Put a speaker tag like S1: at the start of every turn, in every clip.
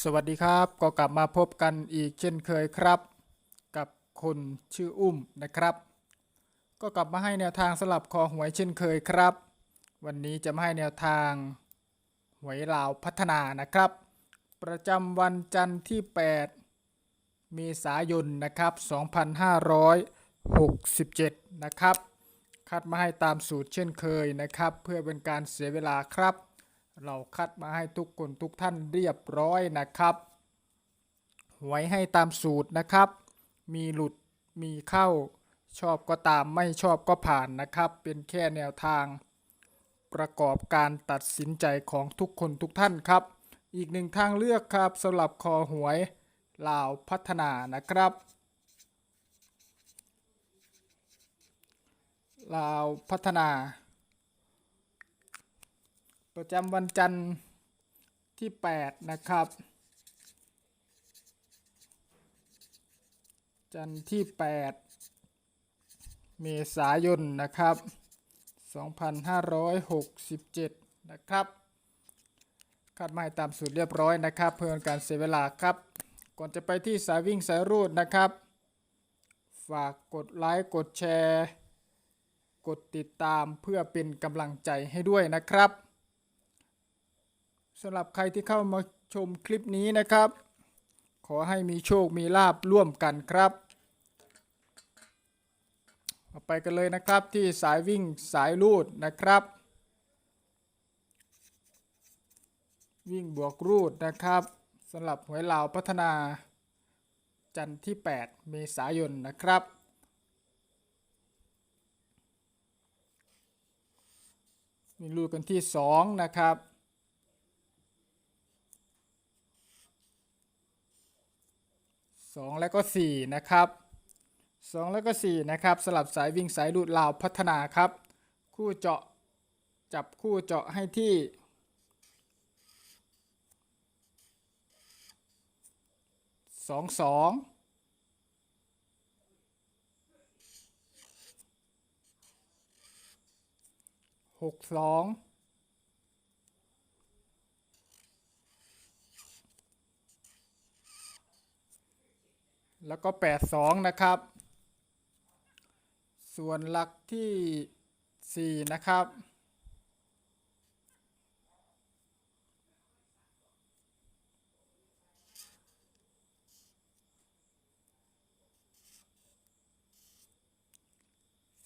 S1: สวัสดีครับ ก็กลับมาพบกันอีกเช่นเคยครับ กับคนชื่ออุ้มนะครับ ก็กลับมาให้แนวทางสลับคอหวยเช่นเคยครับ วันนี้จะมาให้แนวทางหวยลาวพัฒนานะครับ ประจำวันจันทร์ที่ 8 เมษายนนะครับ 2567 นะครับ คัดมาให้ตามสูตรเช่นเคยนะครับ เพื่อเป็นการเสียเวลาครับ เราคัดมาให้ทุกคนทุกท่านเรียบร้อยนะครับหวยให้ตามสูตรนะครับ มีหลุดมีเข้าชอบก็ตามไม่ชอบก็ผ่านนะครับ เป็นแค่แนวทาง ประกอบการตัดสินใจของทุกคนทุกท่านครับ อีกหนึ่งทางเลือกครับสำหรับคอหวยลาวพัฒนานะครับลาวพัฒนา ประจำวันจันทร์ที่ 8 นะครับ จันทร์ที่ 8 เมษายนนะครับ 2567 นะครับคัดมาให้ตามสูตรเรียบร้อยนะครับ เพื่อนการเสียเวลาครับ ก่อนจะไปที่สายวิ่งสายรูดนะครับ ฝากกดไลค์กดแชร์ กดติดตามเพื่อเป็นกำลังใจให้ด้วยนะครับ สำหรับใครที่เข้ามาชมคลิปนี้นะครับ ขอให้มีโชคมีลาบร่วมกันครับไปกันเลยนะครับที่สายวิ่งสายลูดนะครับ วิ่งบวกรูดนะครับสำหรับหวยลาวพัฒนา จันทร์ที่ 8 เมษายนนะครับวิ่งรูดกันที่ 2 นะครับ สองแล้วก็สี่นะครับสองแล้วก็สี่นะครับ สลับสายวิ่งสายดูดลาวพัฒนาครับ คู่เจาะจับคู่เจาะให้ที่สองสองหกสอง แล้วก็ 82 นะครับ ส่วนหลักที่ 4 นะครับ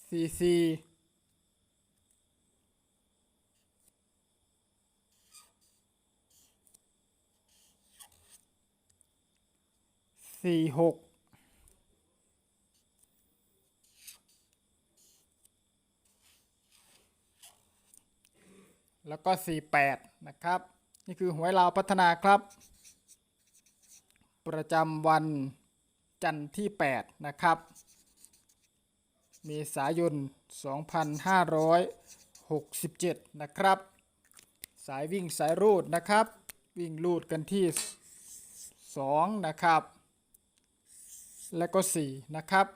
S1: สี่สี่สี่หก แล้วก็ 48 นะครับ นี่คือหวยลาวพัฒนาครับ ประจำวันจันทร์ที่ 8 นะครับ เมษายน 2567 นะครับ สายวิ่งสายรูดนะครับ วิ่งรูดกันที่ 2 นะครับ และก็ 4 นะครับ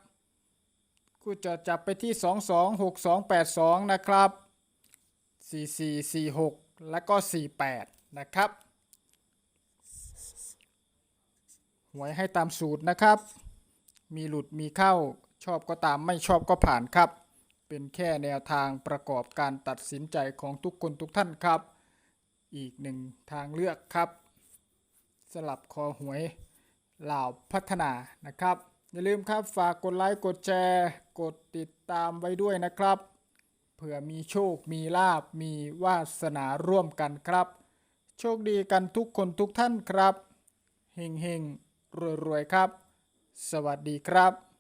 S1: คู่จะจับไปที่ 226282 นะครับ 4446 แล้วก็ 48 นะครับ หวยให้ตามสูตรนะครับ มีหลุดมีเข้าชอบก็ตามไม่ชอบก็ผ่านครับ เป็นแค่แนวทางประกอบการตัดสินใจของทุกคนทุกท่านครับ อีกหนึ่งทางเลือกครับ สลับคอหวยเหล่าพัฒนานะครับ อย่าลืมครับฝากกดไลค์กดแชร์ กดติดตามไว้ด้วยนะครับ เผื่อมีโชค มีลาบ มีวาสนาร่วมกันครับ โชคดีกันทุกคนทุกท่านครับ เฮงเฮงรวยรวยครับ สวัสดีครับ